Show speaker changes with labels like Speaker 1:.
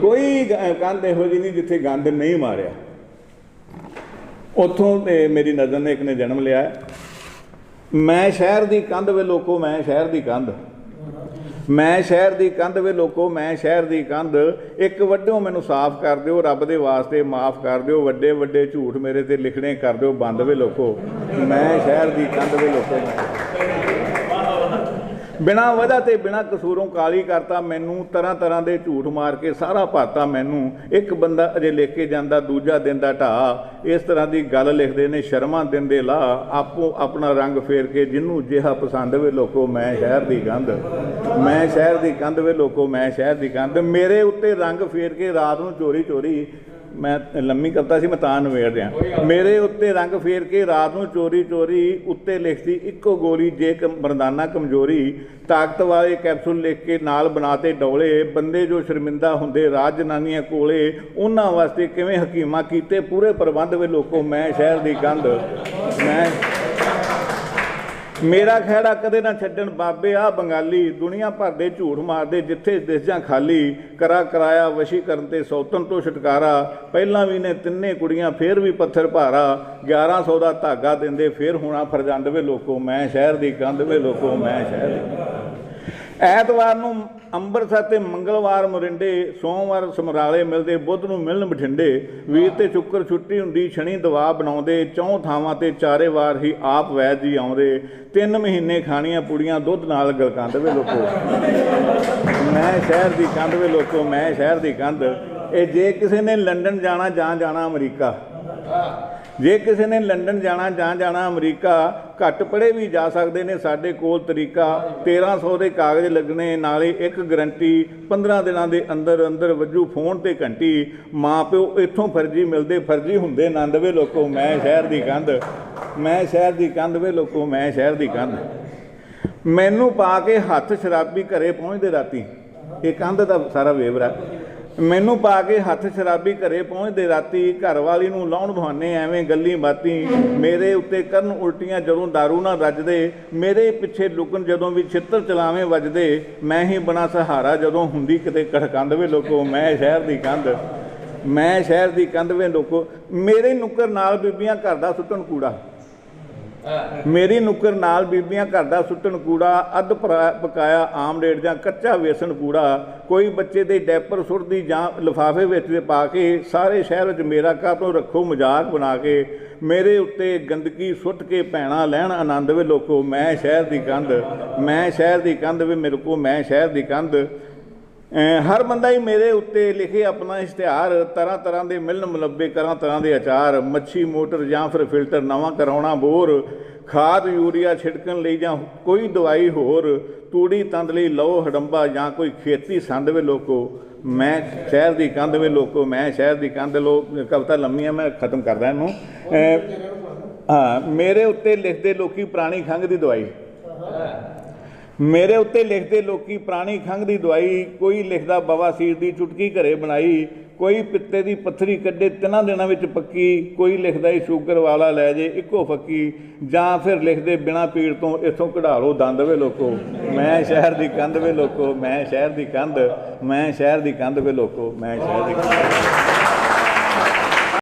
Speaker 1: ਕੋਈ ਕੰਧ ਇਹੋ ਜਿਹੀ ਨਹੀਂ ਜਿੱਥੇ ਗੰਦ ਨਹੀਂ ਮਾਰਿਆ। ਉੱਥੋਂ ਤੇ ਮੇਰੀ ਨਜ਼ਰ ਨੇ ਇੱਕ ਨੇ ਜਨਮ ਲਿਆ ਮੈਂ ਸ਼ਹਿਰ ਦੀ ਕੰਧ ਵੇ ਲੋਕੋ, ਮੈਂ ਸ਼ਹਿਰ ਦੀ ਕੰਧ। ਮੈਂ ਸ਼ਹਿਰ ਦੀ ਕੰਧ ਵੇ ਲੋਕੋ, ਮੈਂ ਸ਼ਹਿਰ ਦੀ ਕੰਧ। ਇੱਕ ਵੱਡਿਓ ਮੈਨੂੰ ਸਾਫ਼ ਕਰ ਦਿਓ, ਰੱਬ ਦੇ ਵਾਸਤੇ ਮਾਫ ਕਰ ਦਿਓ। ਵੱਡੇ ਵੱਡੇ ਝੂਠ ਮੇਰੇ ਤੇ ਲਿਖਣੇ ਕਰ ਦਿਓ, ਬੰਦ ਵੇ ਲੋਕੋ। ਮੈਂ ਸ਼ਹਿਰ ਦੀ ਕੰਧ ਵੇ ਲੋਕੋ, ਮੈਂ ਬਿਨਾ ਵਜ੍ਹਾ ਤੇ ਬਿਨਾ ਕਸੂਰੋਂ ਕਾਲੀ ਕਰਤਾ, ਮੈਨੂੰ ਤਰ੍ਹਾਂ ਤਰ੍ਹਾਂ ਦੇ ਝੂਠ ਮਾਰ ਕੇ ਸਾਰਾ ਭਾਤਾ ਮੈਨੂੰ ਇੱਕ ਬੰਦਾ ਅਜੇ ਲਿਖ ਕੇ ਜਾਂਦਾ, ਦੂਜਾ ਦਿੰਦਾ ਢਾ ਇਸ ਤਰ੍ਹਾਂ ਦੀ ਗੱਲ ਲਿਖਦੇ ਨੇ, ਸ਼ਰਮਾ ਦਿੰਦੇ ਲਾ। ਆਪੋ ਆਪਣਾ ਰੰਗ ਫੇਰ ਕੇ ਜਿੰਨੂੰ ਜਿਹਾ ਪਸੰਦ ਵੇ ਲੋਕੋ, ਮੈਂ ਸ਼ਹਿਰ ਦੀ ਕੰਧ ਮੈਂ ਸ਼ਹਿਰ ਦੀ ਕੰਧ ਵੇ ਲੋਕੋ, ਮੈਂ ਸ਼ਹਿਰ ਦੀ ਕੰਧ ਮੇਰੇ ਉੱਤੇ ਰੰਗ ਫੇਰ ਕੇ ਰਾਤ ਨੂੰ ਚੋਰੀ ਚੋਰੀ ਮੈਂ ਲੰਮੀ ਕਵਿਤਾ ਸੀ ਮੈਂ ਤਾਂ ਨਵੇੜ ਰਿਹਾ। ਮੇਰੇ ਉੱਤੇ ਰੰਗ ਫੇਰ ਕੇ ਰਾਤ ਨੂੰ ਚੋਰੀ ਚੋਰੀ ਉੱਤੇ ਲਿਖਦੀ ਇੱਕੋ ਗੋਲੀ ਜੇ ਮਰਦਾਨਾ ਕਮਜ਼ੋਰੀ। ਤਾਕਤ ਵਾਲੇ ਕੈਪਸੂਲ ਲਿਖ ਕੇ ਨਾਲ ਬਣਾਤੇ ਡੋਲੇ। ਬੰਦੇ ਜੋ ਸ਼ਰਮਿੰਦਾ ਹੁੰਦੇ ਰਾਜ ਜਨਾਨੀਆਂ ਕੋਲੇ ਉਹਨਾਂ ਵਾਸਤੇ ਕਿਵੇਂ ਹਕੀਮਾਂ ਕੀਤੇ? ਪੂਰੇ ਪ੍ਰਬੰਧ ਵੇ ਲੋਕੋ ਮੈਂ ਸ਼ਹਿਰ ਦੀ ਕੰਧ ਮੈਂ ਮੇਰਾ ਖਹਿੜਾ ਕਦੇ ਨਾ ਛੱਡਣ ਬਾਬੇ ਆ ਬੰਗਾਲੀ ਦੁਨੀਆ ਭਰ ਦੇ ਝੂਠ ਮਾਰਦੇ, ਜਿੱਥੇ ਦਿਸਜਾਂ ਖਾਲੀ ਕਰਾ ਕਰਾਇਆ ਵਸ਼ੀਕਰਨ ਤੇ ਸੌਤਨ ਤੋਂ ਛੁਟਕਾਰਾ। ਪਹਿਲਾਂ ਵੀ ਨੇ ਤਿੰਨੇ ਕੁੜੀਆਂ, ਫੇਰ ਵੀ ਪੱਥਰ ਭਾਰਾ। 1100 ਦਾ ਧਾਗਾ ਦਿੰਦੇ, ਫੇਰ ਹੋਣਾ ਫਰਜੰਦ ਵੇ ਲੋਕੋ, ਮੈਂ ਸ਼ਹਿਰ ਦੀ ਕੰਧ ਵੇ ਲੋਕੋ, ਮੈਂ ਸ਼ਹਿਰ ਦੀ ਐਤਵਾਰ ਨੂੰ ਅੰਮ੍ਰਿਤਸਰ ਤੇ ਮੰਗਲਵਾਰ ਮੋਰਿੰਡੇ, ਸੋਮਵਾਰ ਸਮਰਾਲੇ ਮਿਲਦੇ, ਬੁੱਧ ਨੂੰ ਮਿਲਣ ਬਠਿੰਡੇ। ਵੀਰ ਤੇ ਸ਼ੁੱਕਰ ਛੁੱਟੀ ਹੁੰਦੀ, ਸ਼ਨੀ ਦਵਾ ਬਣਾਉਂਦੇ, ਚੌਂ ਥਾਵਾਂ ਤੇ ਚਾਰੇ ਵਾਰ ਹੀ ਆਪ ਵੈਦ ਜੀ ਆਉਂਦੇ। ਤਿੰਨ ਮਹੀਨੇ ਖਾਣੀਆਂ ਪੂੜੀਆਂ, ਦੁੱਧ ਨਾਲ ਗਲਕੰਦ ਵੇ ਲੋਕੋ। ਮੈਂ ਸ਼ਹਿਰ ਦੀ ਕੰਧ ਵੇ ਲੋਕੋ, ਮੈਂ ਸ਼ਹਿਰ ਦੀ ਕੰਧ। ਇਹ ਜੇ ਕਿਸੇ ਨੇ ਲੰਡਨ ਜਾਣਾ ਜਾਂ ਜਾਣਾ ਅਮਰੀਕਾ ਜੇ ਕਿਸੇ ਨੇ ਲੰਡਨ ਜਾਣਾ, ਜਾਂ ਜਾਣਾ ਅਮਰੀਕਾ, ਘੱਟ ਪੜੇ ਵੀ ਜਾ ਸਕਦੇ ਨੇ, ਸਾਡੇ ਕੋਲ ਤਰੀਕਾ 1300 ਦੇ ਕਾਗਜ਼ ਲੱਗਣੇ, ਨਾਲੇ ਇੱਕ ਗਰੰਟੀ 15 ਦਿਨਾਂ ਦੇ ਅੰਦਰ ਅੰਦਰ ਵੱਜੂ ਫੋਨ ਤੇ ਘੰਟੀ। ਮਾਂ ਪਿਓ ਇੱਥੋਂ ਫਰਜ਼ੀ ਮਿਲਦੇ, ਫਰਜ਼ੀ ਹੁੰਦੇ ਆਨੰਦ ਵੇ ਲੋਕੋ, ਮੈਂ ਸ਼ਹਿਰ ਦੀ ਕੰਧ। ਮੈਂ ਸ਼ਹਿਰ ਦੀ ਕੰਧ ਵੇ ਲੋਕੋ, ਮੈਂ ਸ਼ਹਿਰ ਦੀ ਕੰਧ। ਮੈਨੂੰ ਪਾ ਕੇ ਹੱਥ ਸ਼ਰਾਬੀ ਘਰੇ ਪਹੁੰਚਦੇ ਰਾਤੀ। ਇਹ ਕੰਧ ਦਾ ਸਾਰਾ ਵੇਵਰਾ ਮੈਨੂੰ ਪਾ ਕੇ ਹੱਥ ਸ਼ਰਾਬੀ ਘਰੇ ਪਹੁੰਚਦੇ ਰਾਤੀ ਘਰ ਵਾਲੀ ਨੂੰ ਲਾਉਣ ਬਹਾਨੇ ਐਵੇਂ ਗੱਲੀ ਬਾਤੀ। ਮੇਰੇ ਉੱਤੇ ਕਰਨ ਉਲਟੀਆਂ ਜਦੋਂ दारू ਨਾ ਰੱਜਦੇ ਮੇਰੇ ਪਿੱਛੇ ਲੁਕਣ ਜਦੋਂ ਵੀ ਛਿੱਤਰ ਚਲਾਵੇਂ ਵੱਜਦੇ, ਮੈਂ ਹੀ ਬਣਾ ਸਹਾਰਾ ਜਦੋਂ ਹੁੰਦੀ ਕਿਤੇ ਕੜਕੰਦ ਵੇ ਲੋਕੋ, ਮੈਂ ਸ਼ਹਿਰ ਦੀ ਕੰਧ, ਮੈਂ ਸ਼ਹਿਰ ਦੀ ਕੰਧ ਵੇ ਲੋਕੋ। ਮੇਰੇ ਨੁੱਕਰ ਨਾਲ ਬੀਬੀਆਂ ਘਰ ਦਾ ਸੁੱਟਣ ਕੂੜਾ। ਮੇਰੀ ਨੁੱਕਰ ਨਾਲ ਬੀਬੀਆਂ ਘਰ ਦਾ ਸੁੱਟਣ ਕੂੜਾ, ਅੱਧ ਭਰਾ- ਪਕਾਇਆ ਆਮਲੇਟ ਜਾਂ ਕੱਚਾ ਵੇਸਣ ਕੂੜਾ, ਕੋਈ ਬੱਚੇ ਦੇ ਡੈਪਰ ਸੁੱਟਦੀ ਜਾਂ ਲਿਫਾਫੇ ਵਿੱਚ ਪਾ ਕੇ ਸਾਰੇ ਸ਼ਹਿਰ ਵਿੱਚ ਮੇਰਾ ਘਰ ਤੋਂ ਰੱਖੋ ਮਜ਼ਾਕ ਬਣਾ ਕੇ, ਮੇਰੇ ਉੱਤੇ ਗੰਦਗੀ ਸੁੱਟ ਕੇ ਭੈਣਾ ਲੈਣ ਆਨੰਦ ਵੇ ਲੋਕੋ, ਮੈਂ ਸ਼ਹਿਰ ਦੀ ਕੰਧ, ਮੈਂ ਸ਼ਹਿਰ ਦੀ ਕੰਧ ਵੇ ਮੇਰੇ ਕੋ ਮੈਂ ਸ਼ਹਿਰ ਦੀ ਕੰਧ। ਹਰ ਬੰਦਾ ਹੀ ਮੇਰੇ ਉੱਤੇ ਲਿਖੇ ਆਪਣਾ ਇਸ਼ਤਿਹਾਰ ਤਰ੍ਹਾਂ ਤਰ੍ਹਾਂ ਦੇ ਮਿਲਣ ਮੁਲੱਬੇ ਕਰਾਂ ਤਰ੍ਹਾਂ ਦੇ ਅਚਾਰ ਮੱਛੀ ਮੋਟਰ ਜਾਂ ਫਿਰ ਫਿਲਟਰ, ਨਵਾਂ ਕਰਾਉਣਾ ਬੋਰ, ਖਾਦ, ਯੂਰੀਆ ਛਿੜਕਣ ਲਈ ਜਾਂ ਕੋਈ ਦਵਾਈ ਹੋਰ, ਤੂੜੀ ਤੰਦ ਲਈ ਲਓ ਹੜੰਬਾ ਜਾਂ ਕੋਈ ਖੇਤੀ ਸੰਦ ਵੇ ਲੋਕੋ, ਮੈਂ ਸ਼ਹਿਰ ਦੀ ਕੰਧ ਵੇ ਲੋਕੋ, ਮੈਂ ਸ਼ਹਿਰ ਦੀ ਕੰਧ ਲੋ, ਕਵਿਤਾ ਲੰਮੀ ਹੈ ਮੈਂ ਖਤਮ ਕਰਦਾ ਇਹਨੂੰ। ਹਾਂ, ਮੇਰੇ ਉੱਤੇ ਲਿਖਦੇ ਲੋਕੀ ਪੁਰਾਣੀ ਖੰਘ ਦੀ ਦਵਾਈ। ਮੇਰੇ ਉੱਤੇ ਲਿਖਦੇ ਲੋਕੀ ਪੁਰਾਣੀ ਖੰਘ ਦੀ ਦਵਾਈ, ਕੋਈ ਲਿਖਦਾ ਬਵਾਸੀਰ ਦੀ ਚੁਟਕੀ ਘਰੇ ਬਣਾਈ, ਕੋਈ ਪਿੱਤੇ ਦੀ ਪੱਥਰੀ ਕੱਢੇ, ਤਿੰਨਾਂ ਦਿਨਾਂ ਵਿੱਚ ਪੱਕੀ, ਕੋਈ ਲਿਖਦਾ ਏ ਸ਼ੂਗਰ ਵਾਲਾ ਲੈ ਜੇ, ਇੱਕੋ ਫੱਕੀ, ਜਾਂ ਫਿਰ ਲਿਖਦੇ ਬਿਨਾ ਪੀੜ ਤੋਂ ਇੱਥੋਂ ਕਢਾ ਲਓ ਦੰਦ ਵੇ ਲੋਕੋ। ਮੈਂ ਸ਼ਹਿਰ ਦੀ ਕੰਧ ਵੇ ਲੋਕੋ, ਮੈਂ ਸ਼ਹਿਰ ਦੀ ਕੰਧ, ਮੈਂ ਸ਼ਹਿਰ ਦੀ ਕੰਧ ਵੇ ਲੋਕੋ, ਮੈਂ ਸ਼ਹਿਰ ਦੀ ਕੰਧ।